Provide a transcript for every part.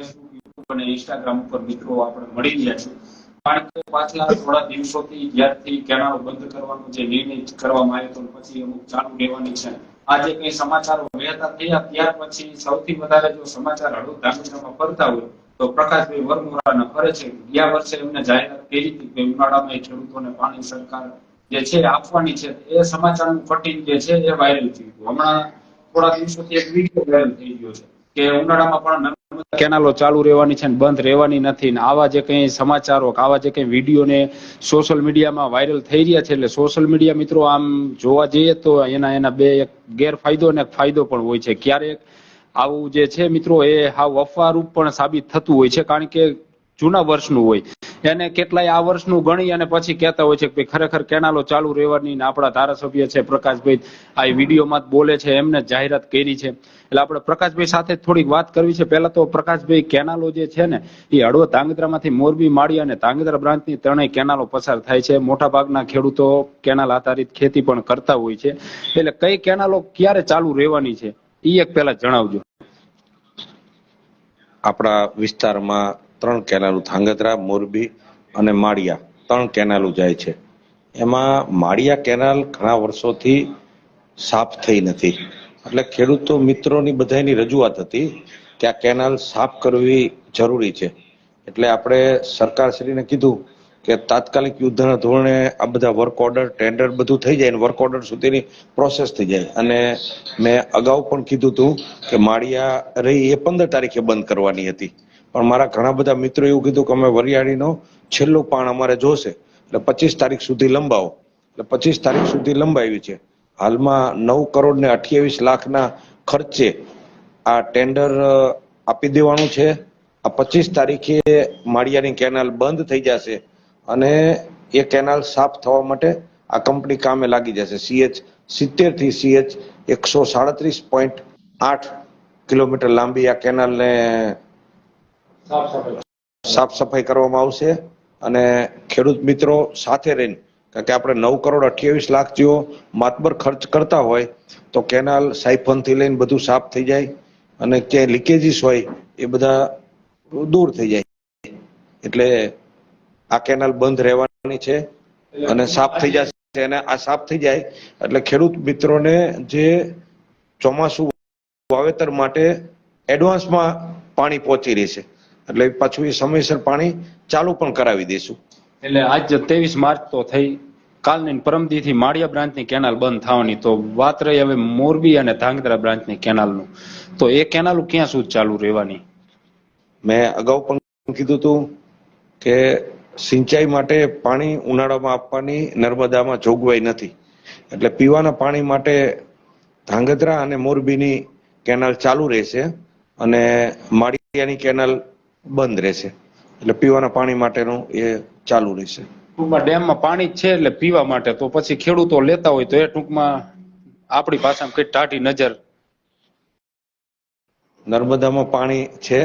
YouTube અને Instagram ઉપર મિત્રો આપણે મળી ગયા છે કારણ કે પાછલા થોડા દિવસોથી જ્યારથી કેનાલ બંધ કરવાનો જે નિર્ણય કરવામાં આવ્યો હતો, પછી અમુક ચાલુ રહેવાની છે. આજે કઈ સમાચારો વહેતા થયા, ત્યાર પછી સૌથી વધારે જો સમાચાર હળવદ ધાંગધ્રામાં ફરતા હોય, તો પ્રકાશભાઈ વરમોરાના ફરે છે. ગયા વર્ષે એમને જાહેરાત કરી હતી કે ઉનાળામાં ખેડૂતોને પાણી સરકાર જે છે આપવાની છે. એ સમાચારનું કટિંગ જે છે એ વાયરલ થયું હતું હમણાં થોડા દિવસોથી એક વીડિયો વાયરલ થઈ ગયો છે કે ઉનાળામાં પણ કેનાલો ચાલુ રહેવાની છે બંધ રહેવાની નથી. ને આવા જે કંઈ સમાચારો આવા જે કંઈ વીડિયો ને સોશિયલ મીડિયામાં વાયરલ થઈ રહ્યા છે, એટલે સોશિયલ મીડિયા મિત્રો આમ જોવા જઈએ તો એના એના બે એક ગેરફાયદો અને ફાયદો પણ હોય છે. ક્યારેક આવું જે છે મિત્રો, એ હાવ અફવારૂપ પણ સાબિત થતું હોય છે. કારણ કે જૂના વર્ષનું હોય. એને કેટલાય આ વર્ષનું ગણી અને પછી કહેતા હોય છે કે ખરેખર કેનાલો ચાલુ રહેવાની ને આપણા ધારાસભ્ય છે પ્રકાશભાઈ આ વિડીયોમાં બોલે છે, એમને જાહેરાત કરી છે. એટલે આપણે પ્રકાશભાઈ સાથે થોડીક વાત કરવી છે. પહેલા તો પ્રકાશભાઈ કેનાલો જે છે ને, એ હળવો ધાંગધ્રામાંથી મોરબી માળી અને ધાંગધ્રા બ્રાન્ચની ત્રણેય કેનાલો પસાર થાય છે. મોટા ભાગના ખેડૂતો કેનાલ આધારિત ખેતી પણ કરતા હોય છે. એટલે કઈ કેનાલો ક્યારે ચાલુ રહેવાની છે એ એક પહેલા જણાવજો. આપણા વિસ્તારમાં ત્રણ કેનાલો ધાંગધ્રા, મોરબી અને માળિયા ત્રણ કેનાલો જાય છે. એમાં માળિયા કેનાલ ઘણા વર્ષોથી સાફ થઈ નથી. એટલે ખેડૂતો મિત્રોની બધાની રજૂઆત હતી કે આ કેનાલ સાફ કરવી જરૂરી છે. એટલે આપણે સરકારશ્રીને કીધું કે તાત્કાલિક યુદ્ધના ધોરણે આ બધા વર્ક ઓર્ડર ટેન્ડર બધું થઈ જાય અને વર્ક ઓર્ડર સુધીની પ્રોસેસ થઈ જાય. અને મેં અગાઉ પણ કીધું હતું કે માળિયા રહી એ પંદર તારીખે બંધ કરવાની હતી. પણ મારા ઘણા બધા મિત્રો એવું કીધું કે અમે વરિયાળીનો છેલ્લું પાણ અમારે જોશે. એટલે પચીસ તારીખ સુધી લંબાવો. એટલે પચીસ તારીખ સુધી લંબાવી છે. હાલમાં નવ કરોડ ને અઠ્યાવીસ લાખના ખર્ચે આ ટેન્ડર આપી દેવાનું છે. આ પચીસ તારીખે માળિયાની કેનાલ બંધ થઈ જશે અને એ કેનાલ સાફ થવા માટે આ કંપની કામે લાગી જશે. સીએચ સિત્તેરથી સીએચ એકસો સાડત્રીસ પોઈન્ટ આઠ કિલોમીટર લાંબી આ કેનાલને સાફ સફાઈ કરવામાં આવશે અને ખેડૂત મિત્રો સાથે રહીને, કારણ કે આપણે નવ કરોડ અઠ્યાવીસ લાખ જેવો માતબર ખર્ચ કરતા હોય, તો કેનાલ સાયફનથી લઈને બધું સાફ થઈ જાય અને ક્યાંય લીકેજીસ હોય એ બધા દૂર થઈ જાય. એટલે આ કેનાલ બંધ રહેવાની છે અને સાફ થઈ જશે અને આ સાફ થઈ જાય એટલે ખેડૂત મિત્રોને જે ચોમાસું વાવેતર માટે એડવાન્સમાં પાણી પહોંચી રહેશે. એટલે પાછું એ સમયસર પાણી ચાલુ પણ કરાવી દઈશું. એટલે આજ ત્રેવીસ માર્ચ તો થઈ. કાલની પરમદીથી માળિયા બ્રાન્ચની કેનાલ બંધ થવાની. તો વાત રહી હવે મોરબી અને ધાંગધ્રા બ્રાન્ચની કેનાલનું. તો એ કેનાલ ક્યાં સુધી ચાલુ રહેવાની? મેં અગાઉ પણ કીધું હતું કે સિંચાઈ માટે પાણી ઉનાળામાં આપવાની નર્મદામાં જોગવાઈ નથી. એટલે પીવાના પાણી માટે ધાંગધ્રા અને મોરબીની કેનાલ ચાલુ રહેશે અને માળિયાની કેનાલ બંધ રહેશે. એટલે પીવાના પાણી માટેનું એ ચાલુ રહેશે. ટૂંકમાં ડેમમાં પાણી છે એટલે પીવા માટે તો પછી ખેડૂતો લેતા હોય તો એ ટૂંકમાં આપણી ભાષામાં કઈ ટાઢી નજર નર્મદામાં પાણી છે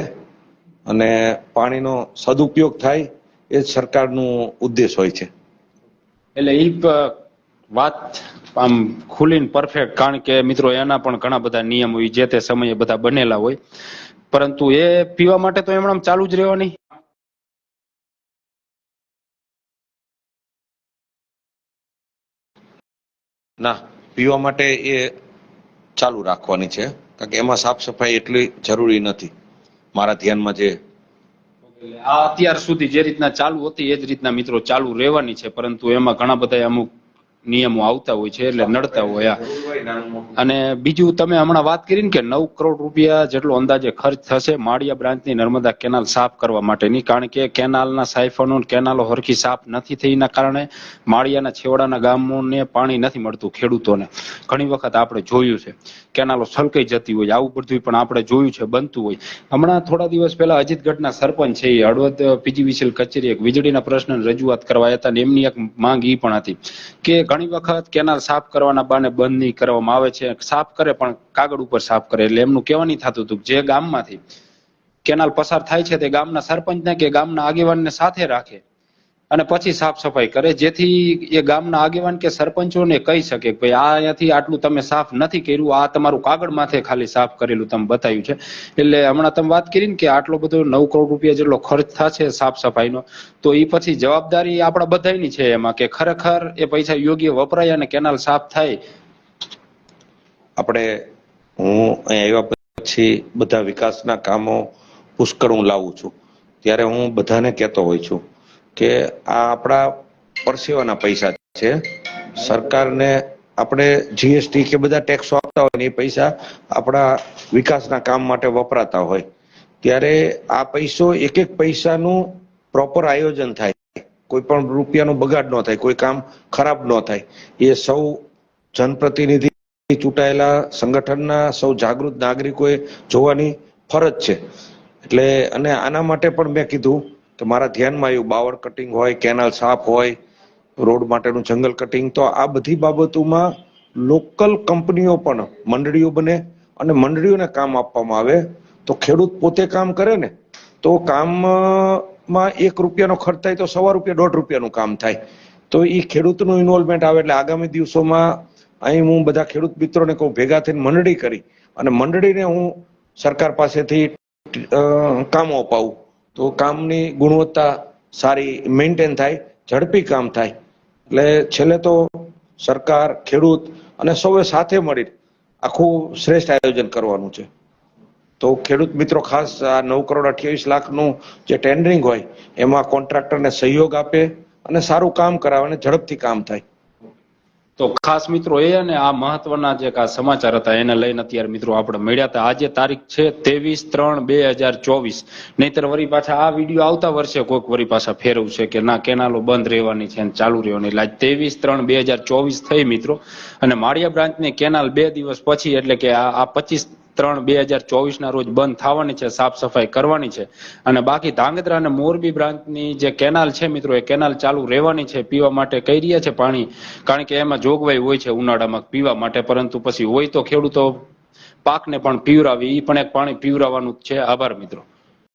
અને પાણીનો સદુપયોગ થાય એ જ સરકારનું ઉદ્દેશ હોય છે. એટલે એ વાત આમ ખુલીને પરફેક્ટ કારણ કે મિત્રો એના પણ ઘણા બધા નિયમ હોય જે તે સમયે બધા બનેલા હોય. પરંતુ એ પીવા માટે તો એમણે ચાલુ જ રહેવાની. ના પીવા માટે એ ચાલુ રાખવાની છે કારણ કે એમાં સાફ સફાઈ એટલી જરૂરી નથી. મારા ધ્યાનમાં જે આ અત્યાર સુધી જે રીતના ચાલુ હતી એ જ રીતના મિત્રો ચાલુ રહેવાની છે પરંતુ એમાં ઘણા બધા અમુક નિયમો આવતા હોય છે એટલે નડતા હોય અને બીજું તમે હમણાં વાત કરી ને કે નવ કરોડ રૂપિયા જેટલો અંદાજે ખર્ચ થશે માળિયા બ્રાન્ચની નર્મદા કેનાલ સાફ કરવા માટેની. કારણ કે કેનાલના સાયફનો કેનાલો હરખી સાફ નથી થઈ એના કારણે માળિયાના છેવાડાના ગામોને પાણી નથી મળતું ખેડૂતોને. ઘણી વખત આપણે જોયું છે કેનાલો છલકાઈ જતી હોય, આવું બધું પણ આપણે જોયું છે, બનતું હોય. હમણાં થોડા દિવસ પહેલા અજીતગઢના સરપંચ છે એ, હળવદ પીજીવીસીએલ કચેરી એક વીજળીના પ્રશ્ન રજૂઆત કરવા હતા ને એમની એક માંગ એ પણ હતી કે ઘણી વખત કેનાલ સાફ કરવાના બાને બંધ નહીં કરવામાં આવે છે. સાફ કરે પણ કાગળ ઉપર સાફ કરે એટલે એમનું કેવા નહીં થતું હતું જે ગામમાંથી કેનાલ પસાર થાય છે તે ગામના સરપંચને કે ગામના આગેવાનને સાથે રાખે. અને પછી સાફ સફાઈ કરે. જેથી એ ગામના આગેવાન કે સરપંચોને કહી શકે કે ભાઈ, આ અહીંયાથી આટલું તમે સાફ નથી કર્યું, આ તમારું કાગળ માથે ખાલી સાફ કરેલું તમે બતાવ્યું છે. એટલે હમણાં તમે વાત કરી ને કે આટલો બધો નવ કરોડ રૂપિયા જેટલો ખર્ચ થશે સાફ સફાઈનો, તો એ પછી જવાબદારી આપણા બધાની છે એમાં કે ખરેખર એ પૈસા યોગ્ય વપરાય અને કેનાલ સાફ થાય. આપણે હું અહીંયા આવ્યા પછી બધા વિકાસના કામો પુષ્કળ હું લાવું છું. ત્યારે હું બધાને કહેતો હોય છું કે આ આપણા પરસેવાના પૈસા છે. સરકારને આપણે જીએસટી કે બધા ટેક્સો આપતા હોય ને એ પૈસા આપણા વિકાસના કામ માટે વપરાતા હોય. ત્યારે આ પૈસો એક એક પૈસાનું પ્રોપર આયોજન થાય. કોઈ પણ રૂપિયાનો બગાડ ન થાય, કોઈ કામ ખરાબ ન થાય. એ સૌ જનપ્રતિનિધિ ચૂંટાયેલા સંગઠનના સૌ જાગૃત નાગરિકોએ જોવાની ફરજ છે. એટલે અને આના માટે પણ મેં કીધું કે મારા ધ્યાનમાં આવ્યું બાવર કટિંગ હોય કેનાલ સાફ હોય, રોડ માટેનું જંગલ કટિંગ તો આ બધી બાબતોમાં લોકલ કંપનીઓ પણ મંડળીઓ બને અને મંડળીઓને કામ આપવામાં આવે. તો ખેડૂત પોતે કામ કરે ને, તો કામમાં એક રૂપિયાનો ખર્ચ થાય તો સવા રૂપિયા, દોઢ રૂપિયાનું કામ થાય. તો એ ખેડૂતનું ઇન્વોલ્વમેન્ટ આવે એટલે આગામી દિવસોમાં અહીં હું બધા ખેડૂત મિત્રોને કહું, ભેગા થઈને મંડળી કરી અને મંડળીને હું સરકાર પાસેથી કામો અપાવું. તો કામની ગુણવત્તા સારી મેન્ટેન થાય, ઝડપી કામ થાય. એટલે છેલ્લે તો સરકાર, ખેડૂત અને સૌએ સાથે મળી આખું શ્રેષ્ઠ આયોજન કરવાનું છે. તો ખેડૂત મિત્રો ખાસ આ નવ કરોડ અઠ્યાવીસ લાખનું જે ટેન્ડરિંગ હોય, એમાં કોન્ટ્રાક્ટરને સહયોગ આપે અને સારું કામ કરાવે અને ઝડપથી કામ થાય. તો ખાસ મિત્રો એ અને આ મહત્વના જે આ સમાચાર હતા, એને લઈને અત્યારે મિત્રો આપણે મળ્યા હતા. આજે તારીખ છે ત્રેવીસ ત્રણ બે હજાર ચોવીસ. નહીતર વરી પાછા આ વીડિયો આવતા વર્ષે કોઈક વરી પાછા ફેરવશે કે ના, કેનાલો બંધ રહેવાની છે અને ચાલુ રહેવાની. એટલે આજે ત્રેવીસ ત્રણ બે હજાર ચોવીસ થઈ મિત્રો. અને માળિયા બ્રાન્ચની કેનાલ બે દિવસ પછી એટલે કે આ પચીસ ત્રણ બે હજાર ચોવીસ ના રોજ બંધ થવાની છે, સાફ સફાઈ કરવાની છે. અને બાકી ધાંગધ્રા અને મોરબી બ્રાન્ચની જે કેનાલ છે મિત્રો, એ કેનાલ ચાલુ રહેવાની છે, પીવા માટે કહી રહ્યા છે પાણી. કારણ કે એમાં જોગવાઈ હોય છે ઉનાળામાં પીવા માટે, પરંતુ પછી હોય તો ખેડૂતો પાકને પણ પીવરાવી એ પણ એક પાણી પીવરાવાનું છે. આભાર મિત્રો.